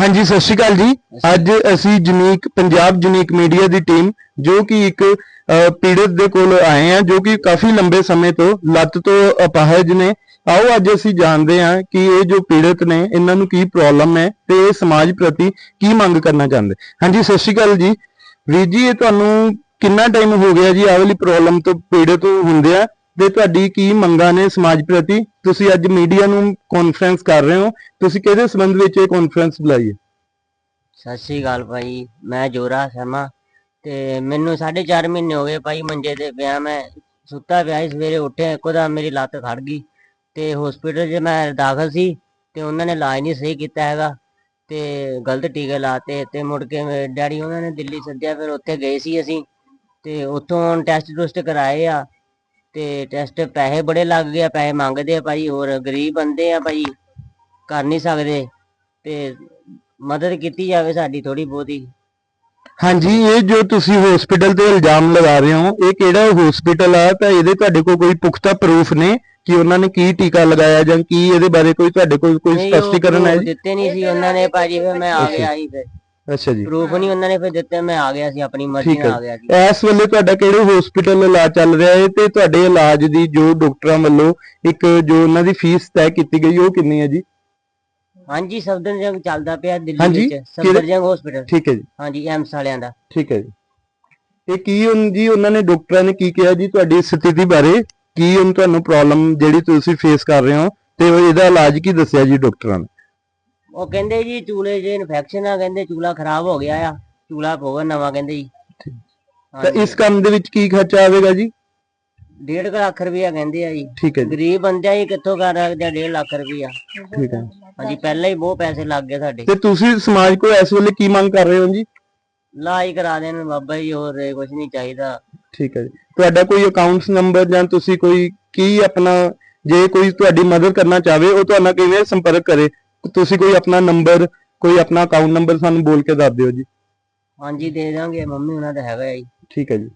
ਹਾਂਜੀ ਸਤਿ ਸ਼੍ਰੀ ਅਕਾਲ ਜੀ। ਅੱਜ ਅਸੀਂ ਜੁਨੀਕ ਪੰਜਾਬ ਜੁਨੀਕ ਮੀਡੀਆ ਦੀ ਟੀਮ ਜੋ ਕਿ ਇੱਕ ਪੀੜਤ ਦੇ ਕੋਲ ਆਏ ਆ ਜੋ ਕਿ ਕਾਫੀ ਲੰਬੇ ਸਮੇਂ ਤੋਂ ਲੱਤ ਤੋਂ ਅਪਾਹਜ ਨੇ। ਆਓ ਅੱਜ ਅਸੀਂ ਜਾਣਦੇ ਹਾਂ ਕਿ ਇਹ ਜੋ ਪੀੜਤ ਨੇ ਇਹਨਾਂ ਨੂੰ ਕੀ ਪ੍ਰੋਬਲਮ ਹੈ ਤੇ ਇਹ ਸਮਾਜ ਪ੍ਰਤੀ ਕੀ ਮੰਗ ਕਰਨਾ ਚਾਹੁੰਦੇ। ਹਾਂਜੀ ਸਤਿ ਸ਼੍ਰੀ ਅਕਾਲ ਜੀ। ਵੀਰ ਜੀ ਇਹ ਤੁਹਾਨੂੰ ਕਿੰਨਾ ਟਾਈਮ ਹੋ ਗਿਆ ਜੀ? ਆਹ ਵਾਲੀ ਪ੍ਰੋਬਲਮ ਤੋਂ ਪੀੜਤ ਹੁੰਦੇ ਆ ਤੇ ਤੁਹਾਡੀ ਕੀ ਮੰਗਾਂ ਨੇ ਸਮਾਜ ਪ੍ਰਤੀ? ਤੁਸੀਂ ਅੱਜ ਮੀਡੀਆ ਨੂੰ ਕਾਨਫਰੰਸ ਕਰ ਰਹੇ ਹੋ। ਤੁਸੀਂ ਕਿਹਦੇ ਸੰਬੰਧ ਵਿੱਚ ਇਹ ਕਾਨਫਰੰਸ ਬੁਲਾਈ ਹੈ? ਸਤਿ ਸ਼੍ਰੀ ਅਕਾਲ ਭਾਈ, ਮੈਂ ਜੋਰਾ ਸ਼ਰਮਾ ਤੇ ਮੈਨੂੰ 4.5 ਮਹੀਨੇ ਹੋ ਗਏ ਭਾਈ ਮੰਜੇ ਤੇ ਪਿਆ ਮੈਂ। ਸੁੱਤਾ ਪਿਆ ਸੀ, ਸਵੇਰੇ ਉੱਠਿਆ, ਇੱਕੋ ਮੇਰੀ ਲੱਤ ਖੜ ਗਈ ਤੇ ਹਸਪੀਟਲ 'ਚ ਮੈਂ ਦਾਖਲ ਸੀ ਤੇ ਉਹਨਾਂ ਨੇ ਇਲਾਜ ਨਹੀਂ ਸਹੀ ਕੀਤਾ ਹੈਗਾ ਤੇ ਗਲਤ ਟੀਕੇ ਲਾਤੇ ਤੇ ਮੁੜ ਕੇ ਮੇਰੇ ਡੈਡੀ ਉਹਨਾਂ ਨੇ ਦਿੱਲੀ ਸੱਦਿਆ, ਫਿਰ ਉੱਥੇ ਗਏ ਸੀ ਅਸੀਂ ਤੇ ਉੱਥੋਂ ਟੈਸਟ ਟੁਸਟ ਕਰਾਏ ਆ। ਤੇ ਟੈਸਟ ਪੈਸੇ ਬੜੇ ਲੱਗ ਗਏ ਆ ਪੈਸੇ ਮੰਗਦੇ ਆ ਭਾਈ ਹੋਰ ਗਰੀਬ ਬੰਦੇ ਆ ਭਾਈ ਕਰ ਨਹੀਂ ਸਕਦੇ ਤੇ ਮਦਦ ਕੀਤੀ ਜਾਵੇ ਸਾਡੀ ਥੋੜੀ ਬਹੁਤੀ। ਹਾਂਜੀ ਇਹ ਜੋ ਤੁਸੀਂ ਹਸਪੀਟਲ ਤੇ ਇਲਜ਼ਾਮ ਲਗਾ ਰਹੇ ਹੋ ਇਹ ਕਿਹੜਾ ਹਸਪੀਟਲ ਆ? ਤਾਂ ਇਹਦੇ ਤੁਹਾਡੇ ਕੋਲ ਕੋਈ ਪੁਖਤਾ ਪ੍ਰੂਫ ਨੇ ਕਿ ਉਹਨਾਂ ਨੇ ਕੀ ਟੀਕਾ ਲਗਾਇਆ ਜਾਂ ਕੀ ਇਹਦੇ ਬਾਰੇ ਕੋਈ ਤੁਹਾਡੇ ਕੋਲ ਕੋਈ ਨਹੀਂ, ਉਹ ਸਪਸ਼ਟੀਕਰਨ ਹੈ proof ਜੀ? ਦਿੱਤੇ ਨਹੀਂ ਸੀ ਉਹਨਾਂ ਨੇ ਭਾਜੀ ਫਿਰ ਮੈਂ ਆ। ਗਿਆ ਸੀ ਫਿਰ। ਅੱਛਾ ਜੀ। ਪ੍ਰੂਫ ਨਹੀਂ ਉਹਨਾਂ ਨੇ ਫਿਰ ਦਿੱਤੇ ਮੈਂ ਆ ਗਿਆ ਸੀ ਆਪਣੀ ਮਰਜ਼ੀ ਠੀਕ ਨਾਲ ਹੈ ਆ ਗਿਆ ਸੀ। ਇਸ ਵੇਲੇ ਤੁਹਾਡਾ ਕਿਹੜੇ ਹਸਪੀਟਲ ਇਲਾਜ ਚੱਲ ਰਿਹਾ ਹੈ ਤੇ ਤੁਹਾਡੇ ਇਲਾਜ ਦੀ ਜੋ ਡਾਕਟਰਾਂ ਵੱਲੋਂ ਇੱਕ ਜੋ ਉਹਨਾਂ ਦੀ ਫੀਸ ਤੈਅ ਕੀਤੀ ਗਈ ਉਹ ਕਿੰਨੀ ਹੈ ਜੀ? ਹਾਂਜੀ ਸਫਦਰਜੰਗ ਚੱਲਦਾ ਪਿਆ ਦਿੱਲੀ ਹਾਂਜੀ, ਵਿੱਚ ਸਫਦਰਜੰਗ ਹਸਪੀਟਲ ਠੀਕ ਹੈ ਜੀ। ਹਾਂਜੀ ਐਮਸ ਵਾਲਿਆਂ ਦਾ। ਠੀਕ ਹੈ ਜੀ। ਇਹ ਕੀ ਹੁਣ ਜੀ ਉਹਨਾਂ ਨੇ ਡਾਕਟਰਾਂ ਨੇ ਕੀ ਕਿਹਾ ਜੀ ਤੁਹਾਡੀ ਸਥਿਤੀ ਬਾਰੇ? ਕੀ ਹੁਣ ਤੁਹਾਨੂੰ ਪ੍ਰੋਬਲਮ ਜਿਹੜੀ ਤੁਸੀਂ ਫੇਸ ਕਰ ਰਹੇ ਹੋ? ਤੇ ਉਹ ਇਹਦਾ ਇਲਾਜ ਕੀ ਦੱਸਿਆ ਜੀ ਡਾਕਟਰਾਂ ਨੇ? ਉਹ ਕਹਿੰਦੇ ਜੀ ਚੂਲੇ 'ਚ ਇਨਫੈਕਸ਼ਨ ਆ ਕਹਿੰਦੇ ਚੂਲਾ ਖਰਾਬ ਹੋ ਗਿਆ ਆ ਚੂਲਾ ਪਊਗਾ ਨਵਾਂ ਕਹਿੰਦੇ ਜੀ। ਤਾਂ ਇਸ ਕੰਮ ਦੇ ਵਿੱਚ ਕੀ ਖਰਚਾ ਆਵੇਗਾ ਜੀ? ਡੇਢ ਕੁ ਲੱਖ ਰੁਪਇਆ ਕਹਿੰਦੇ ਆ ਜੀ। ਠੀਕ ਹੈ ਜੀ। ਗਰੀਬ ਬੰਦਿਆਂ ਹੀ ਕਿੱਥੋਂ ਕਰ ਸਕਦੇ 1.5 ਲੱਖ ਰੁਪਇਆ? ਠੀਕ ਹੈ। ਹਾਂਜੀ ਪਹਿਲਾਂ ਹੀ ਬਹੁਤ ਪੈਸੇ ਲੱਗ ਗਏ ਸਾਡੇ। ਤੇ ਤੁਸੀਂ ਸਮਾਜ ਕੋਲ ਇਸ ਵੇਲੇ ਕੀ ਮੰਗ ਕਰ ਰਹੇ ਹੋ ਜੀ? ਇਲਾਜ ਕਰਾ ਦੇਣ ਬਾਬਾ ਜੀ ਹੋਰ ਕੁਝ ਨਹੀਂ ਚਾਹੀਦਾ। ਠੀਕ ਹੈ ਜੀ। ਤੁਹਾਡਾ ਕੋਈ ਅਕਾਊਂਟਸ ਨੰਬਰ ਜਾਂ ਤੁਸੀਂ ਕੋਈ ਕੀ ਆਪਣਾ ਜੇ ਕੋਈ ਤੁਹਾਡੀ ਮਦਦ ਕਰਨਾ ਚਾਹਵੇ ਉਹ ਤੁਹਾਡਾ ਕਿਵੇਂ ਸੰਪਰਕ ਕਰੇ? ਤੁਸੀਂ ਕੋਈ ਆਪਣਾ ਨੰਬਰ ਕੋਈ ਆਪਣਾ ਅਕਾਊਂਟ ਨੰਬਰ ਸਾਨੂੰ ਬੋਲ ਕੇ ਦੱਸ ਦਿਓ ਜੀ। ਹਾਂਜੀ ਦੇ ਦਾਂਗੇ। ਮੰਮੀ ਉਹਨਾਂ ਦਾ ਹੈਗਾ ਜੀ। ਠੀਕ ਹੈ ਜੀ।